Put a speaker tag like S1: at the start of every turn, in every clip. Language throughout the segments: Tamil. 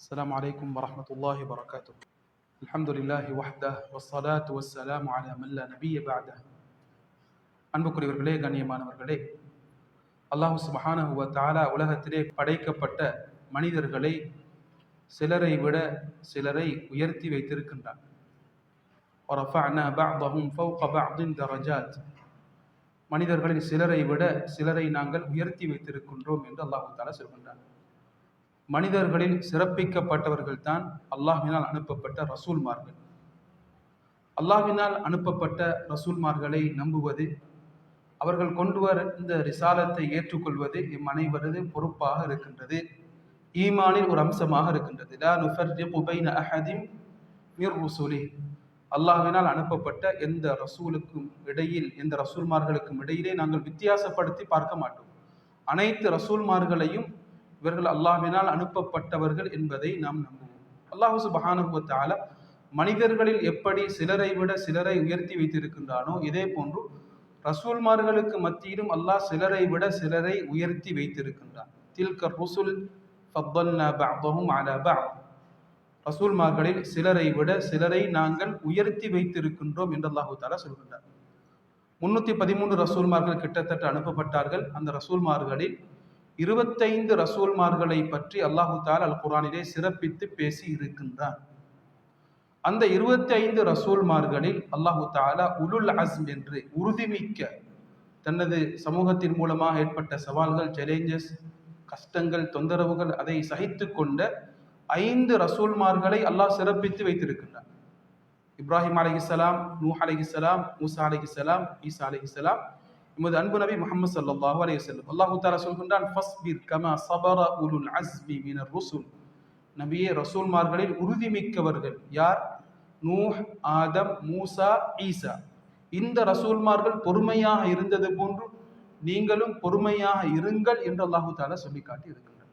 S1: السلام عليكم ورحمة الله وبركاته الحمد لله وحده والصلاة والسلام على من لا نبي بعده அன்புக்குரியவர்களே கண்ணியமானவர்களே அல்லாஹு சுபஹானஹு வ தஆலா உலகத்திலே படைக்கப்பட்ட மனிதர்களை சிலரை விட சிலரை உயர்த்தி வைத்திருக்கின்றான் وَرَفَعْنَا بَعْضَهُمْ فَوْقَ بَعْضٍ دَرَجَاتٍ மனிதர்களில் சிலரை விட சிலரை நாங்கள் உயர்த்தி வைத்திருக்கின்றோம் என்று அல்லாஹு தாலா சொல்கின்றான் மனிதர்களில் சிறப்பிக்கப்பட்டவர்கள் தான் அல்லாஹினால் அனுப்பப்பட்ட ரசூல்மார்கள். அல்லாஹினால் அனுப்பப்பட்ட ரசூல்மார்களை நம்புவது அவர்கள் கொண்டு வர இந்த ரிசாலத்தை ஏற்றுக்கொள்வது எம் அனைவரது பொறுப்பாக இருக்கின்றது. ஈமானில் ஒரு அம்சமாக இருக்கின்றது. லா நுஃபர்ஜி பைன அஹதிம் மிர் ருசுலி. அனுப்பப்பட்ட எந்த ரசூலுக்கும் இடையில் எந்த ரசூல்மார்களுக்கும் இடையிலே நாங்கள் வித்தியாசப்படுத்தி பார்க்க மாட்டோம். அனைத்து ரசூல்மார்களையும் இவர்கள் அல்லாஹினால் அனுப்பப்பட்டவர்கள் என்பதை நாம் நம்புவோம். அல்லாஹு சுபஹானுபத்தால மனிதர்களில் எப்படி சிலரை விட சிலரை உயர்த்தி வைத்திருக்கின்றானோ இதே போன்று ரசூல்மார்களுக்கு மத்தியிலும் அல்லாஹ் சிலரை விட சிலரை உயர்த்தி வைத்திருக்கின்றான். தில்க ருசுல் ரசூல்மார்களில் சிலரை விட சிலரை நாங்கள் உயர்த்தி வைத்திருக்கின்றோம் என்று அல்லாஹு தாலா சொல்கின்றார் முன்னூத்தி பதிமூன்று ரசூல்மார்கள் கிட்டத்தட்ட அனுப்பப்பட்டார்கள். அந்த ரசூல்மார்களில் இருபத்தைந்து ரசூல்மார்களை பற்றி அல்லாஹு தால் அல் குரானிலே சிறப்பித்து பேசி இருக்கின்றான். அந்த இருபத்தி ஐந்து ரசூல்மார்களில் அல்லாஹு தாலா உலுல் அஸ்ம் என்று உறுதிமிக்க தனது சமூகத்தின் மூலமாக ஏற்பட்ட சவால்கள் சேலஞ்சஸ் கஷ்டங்கள் தொந்தரவுகள் அதை சகித்து கொண்ட ஐந்து ரசூல்மார்களை அல்லாஹ் சிறப்பித்து வைத்திருக்கின்றார் இப்ராஹிம் அலிகிஸ்லாம் நூஹ் அலிகிஸ்லாம் மூசா அலிகிஸ்லாம் ஈசா அலிகிஸ்லாம் எமது அன்பு நபி முகமது ஸல்லல்லாஹு அலைய செல்லும் அல்லாஹு தாரா சொல்கின்றான் ஃபஸ்பிர் கமா சபர உலுல் அஸ்மி மினர் ருசுல். நபியே ரசூல்மார்களில் உறுதிமிக்கவர்கள் யார்? நூஹ் ஆதம் மூசா ஈசா. இந்த ரசூல்மார்கள் பொறுமையாக இருந்தது போன்று நீங்களும் பொறுமையாக இருங்கள் என்று அல்லாஹு தாலா சொல்லி காட்டி இருக்கின்றார்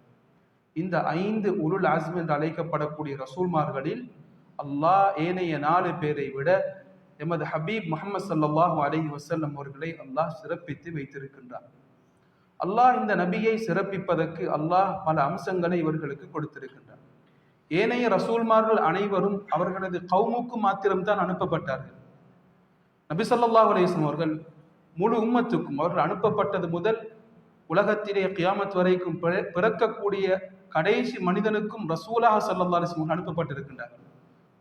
S1: இந்த ஐந்து உருள் அஸ்ம் என்று அழைக்கப்படக்கூடிய ரசூல்மார்களில் அல்லாஹ் ஏனைய நாலு பேரை விட எமது ஹபீப் முகமது சல்லாஹூ அலஹி வசல்லம் அவர்களை அல்லாஹ் சிறப்பித்து வைத்திருக்கின்றார். அல்லாஹ் இந்த நபியை சிறப்பிப்பதற்கு அல்லாஹ் பல அம்சங்களை இவர்களுக்கு கொடுத்திருக்கின்றார். ஏனைய ரசூல்மார்கள் அனைவரும் அவர்களது கவுமுக்கு மாத்திரம்தான் அனுப்பப்பட்டார்கள். நபி சொல்லாஹ் அலைஹி அவர்கள் முழு உம்மத்துக்கும் அவர்கள் அனுப்பப்பட்டது முதல் உலகத்திலே கியாமத் வரைக்கும் பிற- பிறக்கக்கூடிய கடைசி மனிதனுக்கும் ரசூலாக ஸல்லல்லாஹு அலிஸ்லம் அனுப்பப்பட்டிருக்கின்றார்கள்.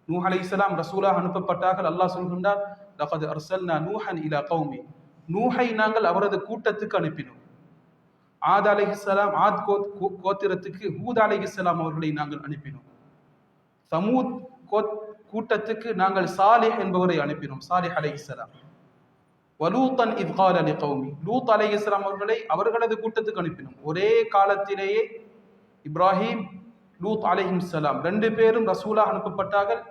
S1: நூஹ் அலைஹிஸ்ஸலாம் ரசூலாக அனுப்பப்பட்டார்கள். அல்லாஹ் சொல்கின்றார் லகத் அர்சல்னா நூஹன் இலா கௌமி. நூஹை நாங்கள் அவரது கூட்டத்துக்கு அனுப்பினோம். ஆத் அலைஹிஸ்ஸலாம் ஆத் கோத் கோத்திரத்துக்கு ஹூத் அலைஹிஸ்ஸலாம் அவர்களை நாங்கள் அனுப்பினோம். சமூத் கோத் கூட்டத்துக்கு நாங்கள் சாலிஹ் என்பவரை அனுப்பினோம் சாலிஹ் அலைஹிஸ்ஸலாம் வலூத்தன் இத் அலி கௌமி. லூத் அலைஹிஸ்ஸலாம் அவர்களை அவர்களது கூட்டத்துக்கு அனுப்பினோம். ஒரே காலத்திலேயே இப்ராஹிம் லூத் அலைஹிஸ்ஸலாம் ரெண்டு பேரும் ரசூலாக அனுப்பப்பட்டார்கள்.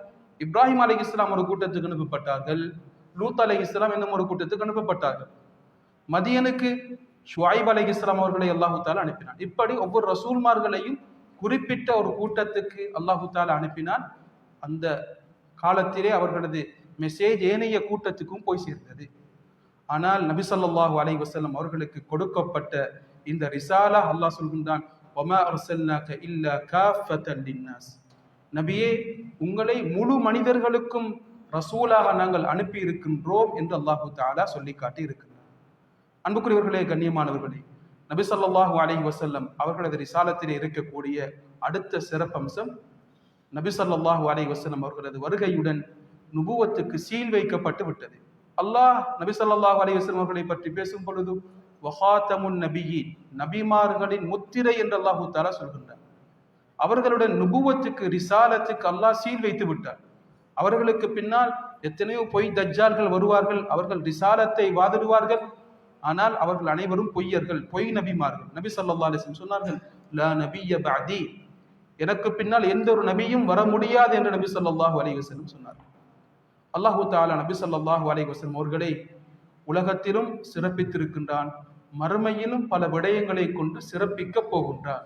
S1: இப்ராஹிம் அலைஹிஸ்ஸலாம் ஒரு கூட்டத்துக்கு அனுப்பப்பட்டார்கள். லூத் இஸ்லாம் இன்னும் ஒரு கூட்டத்துக்கு அனுப்பப்பட்டார்கள். மதியனுக்கு ஷுவாயிப் அலி இஸ்லாம் அவர்களை அல்லாஹு தாலா அனுப்பினான். இப்படி ஒவ்வொரு ரசூல்மார்களையும் குறிப்பிட்ட ஒரு கூட்டத்துக்கு அல்லாஹு தாலா அனுப்பினான். அந்த காலத்திலே அவர்களது மெசேஜ் ஏனைய கூட்டத்துக்கும் போய் சேர்ந்தது. ஆனால் நபி ஸல்லல்லாஹு அலைஹி அவர்களுக்கு கொடுக்கப்பட்ட இந்த ரிசாலா அல்லாஹ் சொல்கின்றான் வமா இல்ல இல்லா காஃபத்தன் லின்னாஸ் நபியே உங்களை முழு மனிதர்களுக்கும் ரசூலாக நாங்கள் அனுப்பி இருக்கின்றோம் என்று அல்லாஹு தாலா சொல்லி காட்டி இருக்கிறார் அன்புக்குரியவர்களே கண்ணியமானவர்களே நபி ஸல்லல்லாஹு அலைஹி வசல்லம் அவர்களது ரிசாலத்திலே இருக்கக்கூடிய அடுத்த சிறப்பம்சம் நபி ஸல்லல்லாஹு அலைஹி வசல்லம் அவர்களது வருகையுடன் நுபுவத்துக்கு சீல் வைக்கப்பட்டு விட்டது. அல்லாஹ் நபி ஸல்லல்லாஹு அலி வஸல்லம் அவர்களை பற்றி பேசும் பொழுது வஹாத்தமுன் நபியின் நபிமார்களின் முத்திரை என்று அல்லாஹு தாலா சொல்கின்றார். அவர்களுடைய நுபுவத்துக்கு ரிசாலத்துக்கு அல்லாஹ் சீல் வைத்து விட்டார். அவர்களுக்கு பின்னால் எத்தனையோ பொய் தஜ்ஜால்கள் வருவார்கள் அவர்கள் ரிசாலத்தை வாதிடுவார்கள். ஆனால் அவர்கள் அனைவரும் பொய்யர்கள் பொய் நபிமார்கள். நபி ஸல்லல்லாஹு அலைஹி சொன்னார்கள் லா நபிய எனக்கு பின்னால் எந்த ஒரு நபியும் வர முடியாது என்று நபி சொல்லாஹு அலைஹி வஸல்லம் சொன்னார் அல்லாஹு தாலா நபி சொல்லாஹு அலைஹி அவர்களை உலகத்திலும் சிறப்பித்திருக்கின்றான் மறுமையிலும் பல விடயங்களை கொண்டு சிறப்பிக்க போகின்றான்.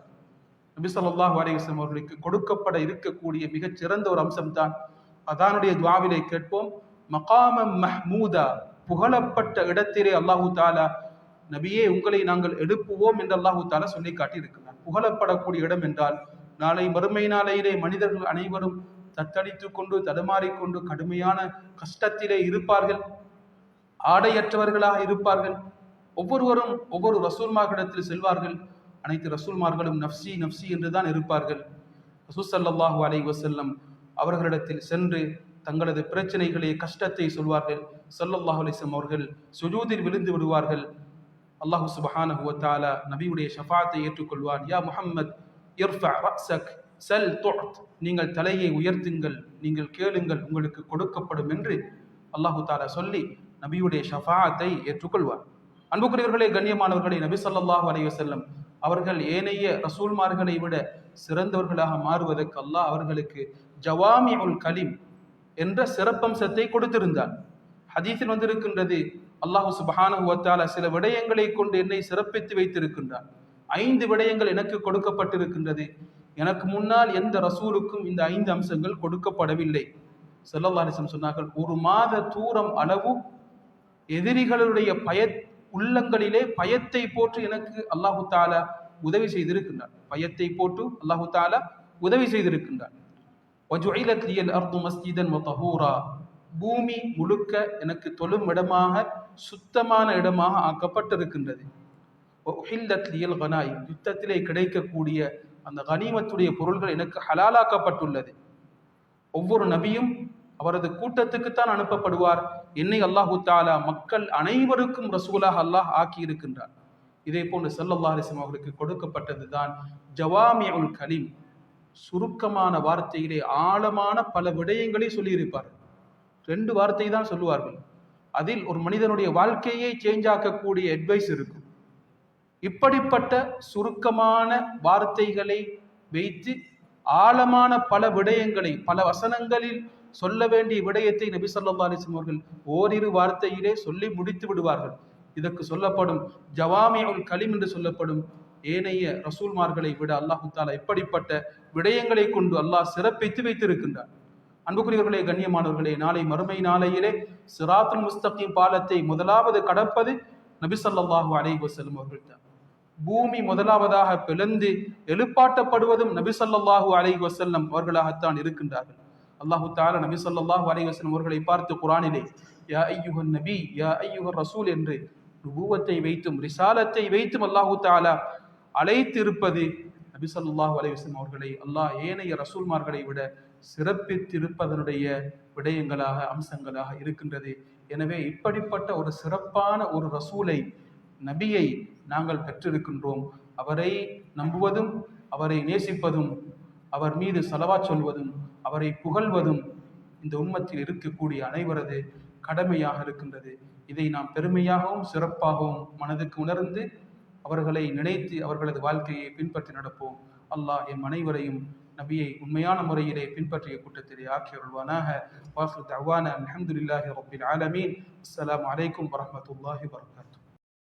S1: நபிசல்லாஹ் ஸல்லல்லாஹு அவர்களுக்கு கொடுக்கப்பட இருக்கக்கூடிய மிகச் சிறந்த ஒரு அம்சம்தான். அதானுடைய துவாவிலை கேட்போம் மகாமம் மஹ்மூதா புகழப்பட்ட இடத்திலே அல்லாஹு தாலா நபியே உங்களை நாங்கள் எழுப்புவோம் என்று அல்லாஹு தாலா சொல்லி காட்டி இருக்கிறார் புகழப்படக்கூடிய இடம் என்றால் நாளை மறுமை நாளையிலே மனிதர்கள் அனைவரும் தத்தளித்துக் கொண்டு தடுமாறிக்கொண்டு கடுமையான கஷ்டத்திலே இருப்பார்கள் ஆடையற்றவர்களாக இருப்பார்கள். ஒவ்வொருவரும் ஒவ்வொரு ரசூல்மார்களிடத்தில் செல்வார்கள். அனைத்து ரசூல்மார்களும் நஃப்சி நஃப்சி என்றுதான் இருப்பார்கள். ரசூசல்லாஹு அலை வசல்லம் அவர்களிடத்தில் சென்று தங்களது பிரச்சனைகளை கஷ்டத்தை சொல்வார்கள். சல்லல்லாஹு அலிஸ்லம் அவர்கள் சுஜூதில் விழுந்து விடுவார்கள். அல்லாஹு சுபஹான ஹுவத்தாலா நபியுடைய ஷஃபாத்தை ஏற்றுக்கொள்வார் யா முஹம்மத் செல் துஅத். நீங்கள் தலையை உயர்த்துங்கள் நீங்கள் கேளுங்கள் உங்களுக்கு கொடுக்கப்படும் என்று அல்லாஹு தாலா சொல்லி நபியுடைய ஷஃபாத்தை ஏற்றுக்கொள்வார் அன்புக்குரியவர்களே கண்ணியமானவர்களை நபி ஸல்லல்லாஹு அலைஹி அவர்கள் ஏனைய ரசூல்மார்களை விட சிறந்தவர்களாக மாறுவதற்கு அல்லாஹ் அவர்களுக்கு ஜவாமி உல் கலீம் என்ற சிறப்பம்சத்தை கொடுத்திருந்தார். ஹதீஸில் வந்திருக்கின்றது அல்லாஹு சுபஹானுவத்தால சில விடயங்களை கொண்டு என்னை சிறப்பித்து வைத்திருக்கின்றார். ஐந்து விடயங்கள் எனக்கு கொடுக்கப்பட்டிருக்கின்றது. எனக்கு முன்னால் எந்த ரசூலுக்கும் இந்த ஐந்து அம்சங்கள் கொடுக்கப்படவில்லை. செல்லல்லாரிசம் சொன்னார்கள் ஒரு மாத தூரம் அளவு எதிரிகளுடைய பய உள்ளங்களிலே பயத்தை போட்டு எனக்கு அல்லாஹு தாலா உதவி செய்திருக்கின்றார் பயத்தை போட்டு அல்லாஹு தாலா உதவி செய்திருக்கின்றார் وَجُعِلَتْ لِيَ الْأَرْضُ مَسْجِدًا وَطَهُورًا பூமி முழுக்க எனக்கு தொழும் இடமாக சுத்தமான இடமாக ஆக்கப்பட்டிருக்கின்றது وَأُحِلَّتْ لِيَ الْغَنَائِمُ யுத்தத்திலே கிடைக்கக்கூடிய அந்த கனிமத்துடைய பொருள்கள் எனக்கு ஹலாலாக்கப்பட்டுள்ளது ஒவ்வொரு நபியும் அவரது கூட்டத்துக்குத்தான் அனுப்பப்படுவார் என்னை அல்லாஹு தாலா மக்கள் அனைவருக்கும் ரசூலாக அல்லாஹ் ஆக்கி இருக்கின்றார் இதே போன்று செல்லல்லா அலிஸ்லாம் அவர்களுக்கு கொடுக்கப்பட்டது தான் ஜவாமியுல் கலீம். சுருக்கமான வார்த்தையிலே ஆழமான பல விடயங்களை சொல்லியிருப்பார். ரெண்டு வார்த்தை தான் சொல்லுவார்கள். அதில் ஒரு மனிதனுடைய வாழ்க்கையை சேஞ்ச் ஆக்கக்கூடிய அட்வைஸ் இருக்கும். இப்படிப்பட்ட சுருக்கமான வார்த்தைகளை வைத்து ஆழமான பல விடயங்களை பல வசனங்களில் சொல்ல வேண்டிய விடயத்தை நபி சொல்லா அலிஸ்லம் அவர்கள் ஓரிரு வார்த்தையிலே சொல்லி முடித்து விடுவார்கள். இதற்கு சொல்லப்படும் ஜவாமியுல் கலிம் என்று சொல்லப்படும் ஏனைய ரசூல்மார்களை விட அல்லாஹு தாலா இப்படிப்பட்ட விடயங்களை கொண்டு அல்லாஹ் சிறப்பித்து வைத்திருக்கின்றார் அன்புக்குரியவர்களே கண்ணியமானவர்களே நாளை மறுமை நாளையிலே சிராத்துல் முஸ்தகிம் பாலத்தை முதலாவது கடப்பது நபி சொல்லாஹு அலைஹி வசலம் அவர்கள் தான் பூமி முதலாவதாக பிளந்து எழுப்பாட்டப்படுவதும் நபி சொல்லாஹு அலைஹி வசல்லம் அவர்களாகத்தான் இருக்கின்றார்கள். அல்லாஹு தாலா நபி சொல்லாஹு அலைவசன் அவர்களை பார்த்து குரானிலே யா ஐயுகன் நபி யா ஐயுகன் ரசூல் என்று நுபுவத்தை வைத்தும் ரிசாலத்தை வைத்தும் அல்லாஹு தாலா அழைத்திருப்பது நபி சொல்லாஹு அலைவசன் அவர்களை அல்லாஹ் ஏனைய ரசூல்மார்களை விட சிறப்பித்திருப்பதனுடைய விடயங்களாக அம்சங்களாக இருக்கின்றது. எனவே இப்படிப்பட்ட ஒரு சிறப்பான ஒரு ரசூலை நபியை நாங்கள் பெற்றிருக்கின்றோம். அவரை நம்புவதும் அவரை நேசிப்பதும் அவர் மீது செலவா சொல்வதும் அவரை புகழ்வதும் இந்த உம்மத்தில் இருக்கக்கூடிய அனைவரது கடமையாக இருக்கின்றது. இதை நாம் பெருமையாகவும் சிறப்பாகவும் மனதுக்கு உணர்ந்து அவர்களை நினைத்து அவர்களது வாழ்க்கையை பின்பற்றி நடப்போம். அல்லாஹ் எம் அனைவரையும் நபியை உண்மையான முறையிலே பின்பற்றிய கூட்டத்திலே ஆக்கி அருள்வானாக. வாசு தவான அலமதுல்லாஹி ரபில் ஆலமீன். அலைக்கும் வரஹ்மத்துல்லாஹி வரகாத்து